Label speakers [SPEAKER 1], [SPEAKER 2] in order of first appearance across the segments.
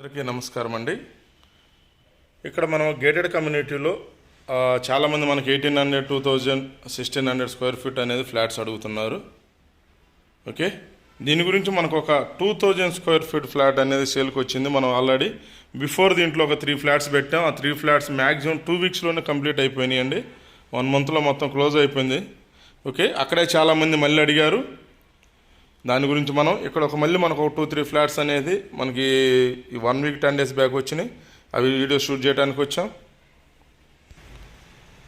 [SPEAKER 1] అందరికీ నమస్కారం అండి. ఇక్కడ మనం గేటెడ్ కమ్యూనిటీలో చాలామంది మనకి eighteen hundred two thousand sixteen hundred square feet అనేది ఫ్లాట్స్ అడుగుతున్నారు. ఓకే? దీని గురించి మనకు ఒక two thousand square feet flat అనేది సేల్కి వచ్చింది. మనం ఆల్రెడీ బిఫోర్ దీంట్లో ఒక త్రీ ఫ్లాట్స్ పెట్టాం. ఆ త్రీ ఫ్లాట్స్ మ్యాక్సిమం టూ వీక్స్లోనే కంప్లీట్ అయిపోయినాయి అండి. వన్ మంత్లో మొత్తం క్లోజ్ అయిపోయింది. ఓకే? అక్కడే చాలామంది మళ్ళీ అడిగారు దాని గురించి మనం ఇక్కడ ఒక మళ్ళీ మనకు ఒక టూ త్రీ ఫ్లాట్స్ అనేది మనకి ఈ one week ten days back వచ్చినాయి. అవి వీడియో షూట్ చేయడానికి వచ్చాం.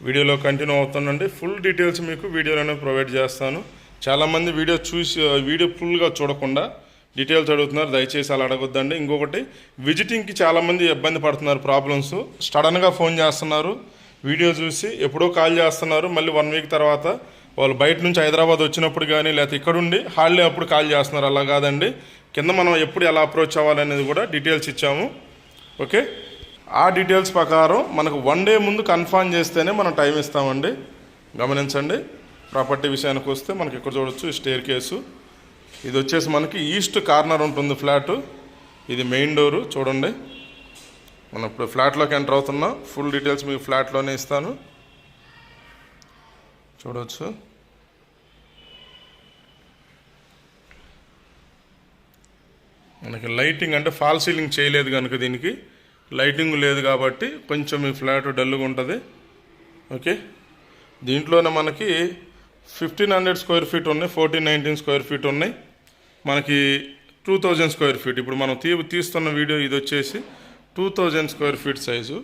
[SPEAKER 1] వీడియోలో కంటిన్యూ అవుతుందండి ఫుల్ డీటెయిల్స్ మీకు వీడియోలోనే ప్రొవైడ్ చేస్తాను. చాలామంది వీడియో చూసి వీడియో ఫుల్గా చూడకుండా డీటెయిల్స్ అడుగుతున్నారు. దయచేసి అలా అడగొద్దండి. ఇంకొకటి విజిటింగ్కి చాలామంది ఇబ్బంది పడుతున్నారు ప్రాబ్లమ్స్ సడన్గా ఫోన్ చేస్తున్నారు. వీడియో చూసి ఎప్పుడో కాల్ చేస్తున్నారు. మళ్ళీ వన్ వీక్ తర్వాత వాళ్ళు బయట నుంచి హైదరాబాద్ వచ్చినప్పుడు కానీ లేకపోతే ఇక్కడుండి హాలిడే అప్పుడు కాల్ చేస్తున్నారు. అలా కాదండి. కింద మనం ఎప్పుడు ఎలా అప్రోచ్ అవ్వాలనేది కూడా డీటెయిల్స్ ఇచ్చాము. ఓకే? ఆ డీటెయిల్స్ ప్రకారం మనకు వన్ డే ముందు కన్ఫర్మ్ చేస్తేనే మనం టైం ఇస్తామండి. గమనించండి. ప్రాపర్టీ విషయానికి వస్తే మనకి ఇక్కడ చూడొచ్చు? Staircase. ఇది వచ్చేసి మనకి ఈస్ట్ కార్నర్ ఉంటుంది ఫ్లాటు. ఇది మెయిన్ డోరు. చూడండి. మనం ఇప్పుడు ఫ్లాట్లోకి ఎంటర్ అవుతున్నాం. ఫుల్ డీటెయిల్స్ మీకు ఫ్లాట్లోనే ఇస్తాను. చూడవచ్చు మనకి లైటింగ్ అంటే ఫాల్ సీలింగ్ చేయలేదు కనుక దీనికి. లైటింగ్ లేదు కాబట్టి కొంచెం ఈ ఫ్లాట్ డల్గా ఉంటుంది. ఓకే? దీంట్లోనే మనకి ఫిఫ్టీన్ హండ్రెడ్ స్క్వేర్ ఫీట్ ఉన్నాయి ఫోర్టీన్ నైన్టీన్ స్క్వేర్ ఫీట్ ఉన్నాయి. మనకి టూ థౌజండ్ స్క్వేర్ ఫీట్. ఇప్పుడు మనం తీ తీస్తున్న వీడియో ఇది వచ్చేసి two thousand square feet size.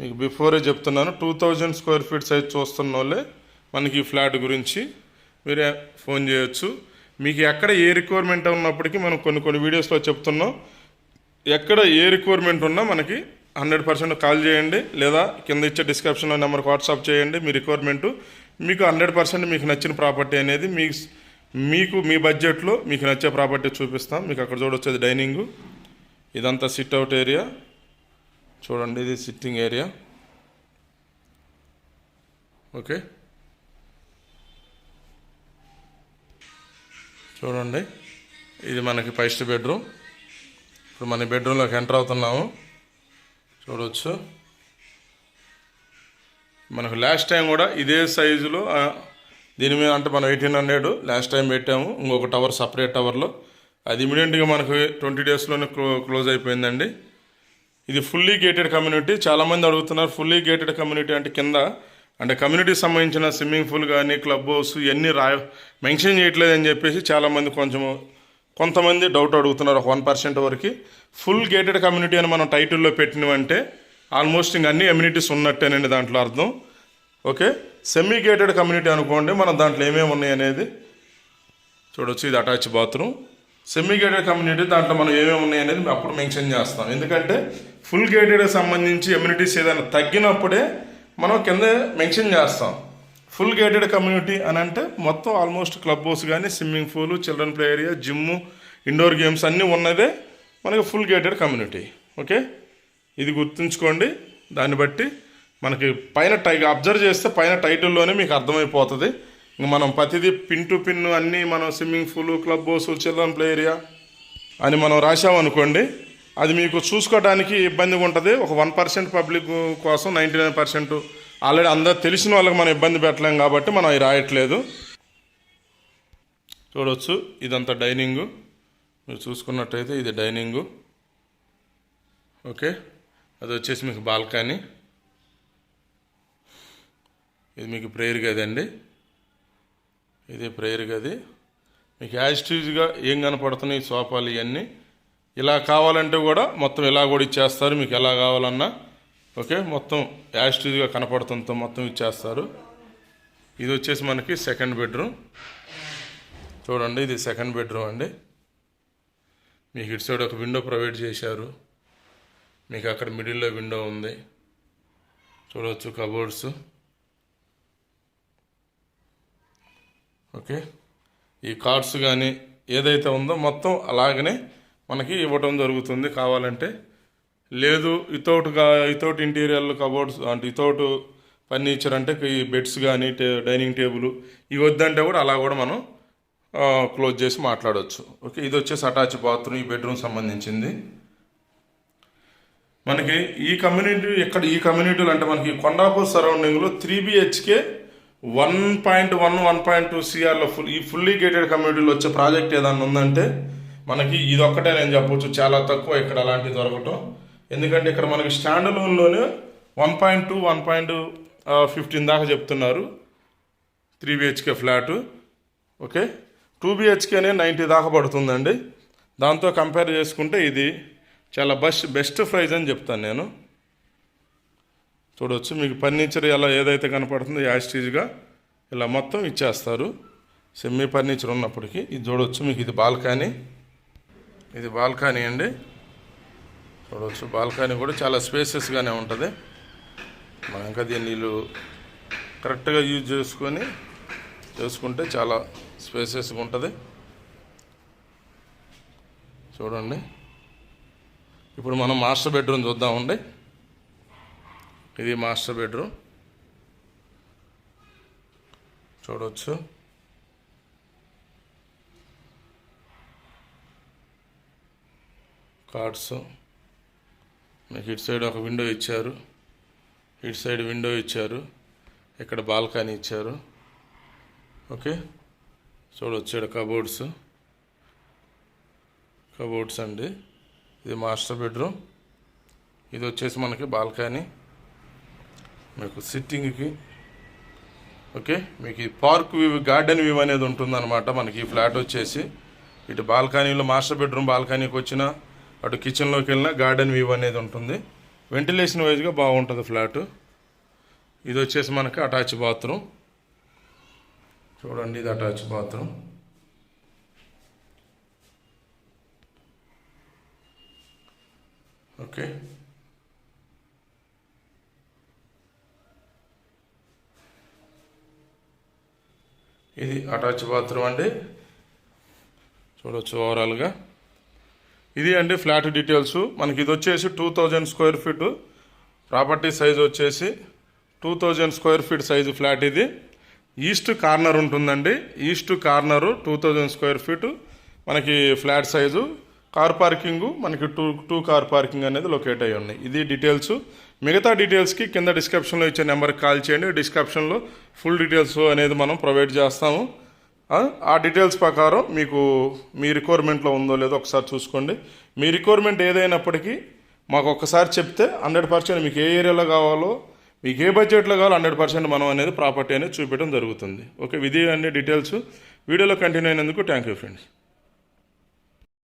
[SPEAKER 1] మీకు బిఫోరే చెప్తున్నాను two thousand square feet size చూస్తున్న వాళ్ళే మనకి ఈ ఫ్లాట్ గురించి మీరే ఫోన్ చేయొచ్చు. మీకు ఎక్కడ ఏ రిక్వైర్మెంట్ ఉన్నప్పటికీ మనం కొన్ని కొన్ని వీడియోస్లో చెప్తున్నాం. ఎక్కడ ఏ రిక్వైర్మెంట్ ఉన్నా మనకి హండ్రెడ్ పర్సెంట్ కాల్ చేయండి లేదా కింద ఇచ్చే డిస్క్రిప్షన్లో నెంబర్కి వాట్సాప్ చేయండి మీ రిక్వైర్మెంటు మీకు హండ్రెడ్ పర్సెంట్ మీకు నచ్చిన ప్రాపర్టీ అనేది మీ మీకు మీ బడ్జెట్లో మీకు నచ్చే ప్రాపర్టీ చూపిస్తాం. మీకు అక్కడ చూడొచ్చేది డైనింగ్ ఇదంతా సిట్ అవుట్ ఏరియా చూడండి ఇది సిట్టింగ్ ఏరియా ఓకే చూడండి. ఇది మనకి ఫస్ట్ బెడ్రూమ్. ఇప్పుడు మన బెడ్రూమ్లోకి ఎంటర్ అవుతున్నాము. చూడవచ్చు మనకు లాస్ట్ టైం కూడా ఇదే సైజులో దీని మీద అంటే మనం ఎయిటీన్ హండ్రెడ్ లాస్ట్ టైం పెట్టాము. ఇంకొక టవర్ సపరేట్ టవర్లో. అది ఇమీడియట్గా మనకు ట్వంటీ డేస్లోనే క్లో క్లోజ్ అయిపోయిందండి. ఇది ఫుల్లీ గేటెడ్ కమ్యూనిటీ. చాలామంది అడుగుతున్నారు ఫుల్లీ గేటెడ్ కమ్యూనిటీ అంటే కింద అంటే కమ్యూనిటీకి సంబంధించిన స్విమ్మింగ్ పూల్ కానీ క్లబ్ హౌస్ ఇవన్నీ రా మెన్షన్ చేయట్లేదని చెప్పేసి చాలామంది కొంచెం కొంతమంది డౌట్ అడుగుతున్నారు ఒక వన్ పర్సెంట్ వరకు. ఫుల్ గేటెడ్ కమ్యూనిటీ అని మనం టైటిల్లో పెట్టినవంటే ఆల్మోస్ట్ ఇంక అన్ని ఎమ్యూనిటీస్ ఉన్నట్టేనండి దాంట్లో అర్థం. ఓకే? సెమీ గేటెడ్ కమ్యూనిటీ అనుకోండి మనం దాంట్లో ఏమేమి ఉన్నాయి అనేది చూడొచ్చు. ఇది attach bathroom semi gated community దాంట్లో మనం ఏమేమి ఉన్నాయి అనేది అప్పుడు మెన్షన్ చేస్తాం. ఎందుకంటే ఫుల్ గేటెడ్ సంబంధించి ఎమ్యూనిటీస్ ఏదైనా తగ్గినప్పుడే మనం కింద మెన్షన్ చేస్తాం. ఫుల్ గేటెడ్ కమ్యూనిటీ అని అంటే మొత్తం ఆల్మోస్ట్ క్లబ్ హౌస్ కానీ swimming pool children play area gym indoor games అన్నీ ఉన్నదే మనకి ఫుల్ గేటెడ్ కమ్యూనిటీ ఓకే ఇది గుర్తుంచుకోండి. దాన్ని బట్టి మనకి పైన టై అబ్జర్వ్ చేస్తే పైన టైటిల్లోనే మీకు అర్థమైపోతుంది. ఇంక మనం ప్రతిదీ పిన్ టు పిన్ అన్నీ మనం swimming pool club house children play area అని మనం రాసామనుకోండి అది మీకు చూసుకోవడానికి ఇబ్బందిగా ఉంటుంది. ఒక వన్ పర్సెంట్ పబ్లిక్ కోసం నైంటీ నైన్ పర్సెంట్ ఆల్రెడీ అందరు తెలిసిన వాళ్ళకి మనం ఇబ్బంది పెట్టలేం కాబట్టి మనం అవి రాయట్లేదు. చూడవచ్చు ఇదంతా డైనింగు. మీరు చూసుకున్నట్టయితే ఇది డైనింగు. ఓకే అది వచ్చేసి మీకు బాల్కనీ. ఇది మీకు ప్రేయర్ గది అండి. ఇది ప్రేయర్ గది. మీకు యాజిటీజ్గా ఏం కనపడుతున్నాయి ఈ సోఫాలు ఇవన్నీ. ఇలా కావాలంటే కూడా మొత్తం ఇలా కూడా ఇచ్చేస్తారు. మీకు ఎలా కావాలన్నా. ఓకే మొత్తం యాజిటీజ్గా కనపడుతుందో మొత్తం ఇచ్చేస్తారు. ఇది వచ్చేసి మనకి సెకండ్ బెడ్రూమ్ చూడండి ఇది సెకండ్ బెడ్రూమ్ అండి. మీకు ఇటు సైడ్ ఒక విండో ప్రొవైడ్ చేశారు. మీకు అక్కడ మిడిల్లో విండో ఉంది. చూడవచ్చు కబోర్డ్స్ ఓకే ఈ కార్డ్స్ కానీ ఏదైతే ఉందో మొత్తం అలాగనే మనకి ఇవ్వటం జరుగుతుంది కావాలంటే. లేదు వితౌట్ వితౌట్ ఇంటీరియర్ కబోర్డ్స్ అంటే వితౌట్ ఫర్నిచర్ అంటే ఈ బెడ్స్ కానీ టే డైనింగ్ టేబుల్ ఇవి వద్దంటే కూడా అలా కూడా మనం క్లోజ్ చేసి మాట్లాడవచ్చు ఓకే ఇది వచ్చేసి అటాచ్ బాత్రూమ్ ఈ బెడ్రూమ్ సంబంధించింది. మనకి ఈ కమ్యూనిటీ ఎక్కడ ఈ కమ్యూనిటీలు అంటే మనకి Kondapur సరౌండింగ్లో three BHK one point one one point two సిఆర్లో full ఈ ఫుల్లీ గేటెడ్ కమ్యూనిటీలో వచ్చే ప్రాజెక్ట్ ఏదన్నా ఉందంటే మనకి ఇది ఒక్కటే నేను చెప్పొచ్చు చాలా తక్కువ ఇక్కడ అలాంటివి దొరకటం. ఎందుకంటే ఇక్కడ మనకి stand లోన్లోనే one point two one point fifteen దాకా చెప్తున్నారు. Three BHK flat okay? Two బిహెచ్కేనే ninety దాకా పడుతుందండి. దాంతో కంపేర్ చేసుకుంటే ఇది చాలా బెస్ట్ బెస్ట్ ప్రైజ్ అని చెప్తాను నేను. చూడవచ్చు మీకు ఫర్నిచర్ ఎలా ఏదైతే కనపడుతుందో యాస్టీజ్గా ఇలా మొత్తం ఇచ్చేస్తారు. సెమీ ఫర్నిచర్ ఉన్నప్పటికీ ఇది చూడవచ్చు మీకు ఇది బాల్కనీ. ఇది బాల్కనీ అండి. చూడవచ్చు బాల్కనీ కూడా చాలా స్పేసెస్గానే ఉంటుంది. మనం ఇంకా దీన్ని నీళ్ళు కరెక్ట్గా యూజ్ చేసుకొని చేసుకుంటే చాలా స్పేసెస్గా ఉంటుంది. చూడండి. ఇప్పుడు మనం మాస్టర్ బెడ్రూమ్ చూద్దామండి. ఇది మాస్టర్ బెడ్రూమ్ చూడవచ్చు కార్డ్స్ మీకు ఇటు సైడ్ ఒక విండో ఇచ్చారు. ఇటు సైడ్ విండో ఇచ్చారు. ఇక్కడ బాల్కనీ ఇచ్చారు. ఓకే? చూడొచ్చాడు కబోర్డ్స్. కబోర్డ్స్ అండి. ఇది మాస్టర్ బెడ్రూమ్. ఇది వచ్చేసి మనకి బాల్కనీ. మీకు సిట్టింగ్కి. ఓకే? మీకు ఈ పార్క్ వ్యూ గార్డెన్ వ్యూ అనేది ఉంటుందన్నమాట మనకి ఈ ఫ్లాట్ వచ్చేసి. ఇటు బాల్కనీలో మాస్టర్ బెడ్రూమ్ బాల్కనీకి వచ్చిన అటు కిచెన్లోకి వెళ్ళినా గార్డెన్ వ్యూ అనేది ఉంటుంది. వెంటిలేషన్ వైజ్గా బాగుంటుంది ఫ్లాట్ ఇది వచ్చేసి మనకి అటాచ్ బాత్రూమ్ చూడండి ఇది అటాచ్ బాత్రూమ్ ఓకే. ఇది అటాచ్ బాత్రూమ్ అండి. చూడవచ్చు ఓవరాల్గా ఇది అండి ఫ్లాట్ డీటెయిల్స్. మనకి ఇది వచ్చేసి two thousand square feet. Property size వచ్చేసి two thousand square feet size flat ఇది. ఈస్ట్ కార్నర్ ఉంటుందండి. East corner two thousand square feet. మనకి ఫ్లాట్ సైజు. కార్ పార్కింగ్ మనకి టూ టూ కార్ పార్కింగ్ అనేది లొకేట్ అయ్యి ఉన్నాయి. ఇది డీటెయిల్స్. మిగతా డీటెయిల్స్కి కింద డిస్క్రిప్షన్లో ఇచ్చే నెంబర్కి కాల్ చేయండి. డిస్క్రిప్షన్లో ఫుల్ డీటెయిల్స్ అనేది మనం ప్రొవైడ్ చేస్తాము. ఆ? డీటెయిల్స్ ప్రకారం మీకు మీ రిక్వైర్మెంట్లో ఉందో లేదో ఒకసారి చూసుకోండి. మీ రిక్వైర్మెంట్ ఏదైనప్పటికీ మాకు ఒక్కసారి చెప్తే హండ్రెడ్ పర్సెంట్ మీకు ఏ ఏరియాలో కావాలో మీకు ఏ బడ్జెట్లో కావాలో హండ్రెడ్ పర్సెంట్ మనం అనేది ప్రాపర్టీ అనేది చూపించడం జరుగుతుంది. ఓకే ఇది అన్ని డీటెయిల్స్ వీడియోలో కంటిన్యూ అయినందుకు థ్యాంక్ యూ ఫ్రెండ్స్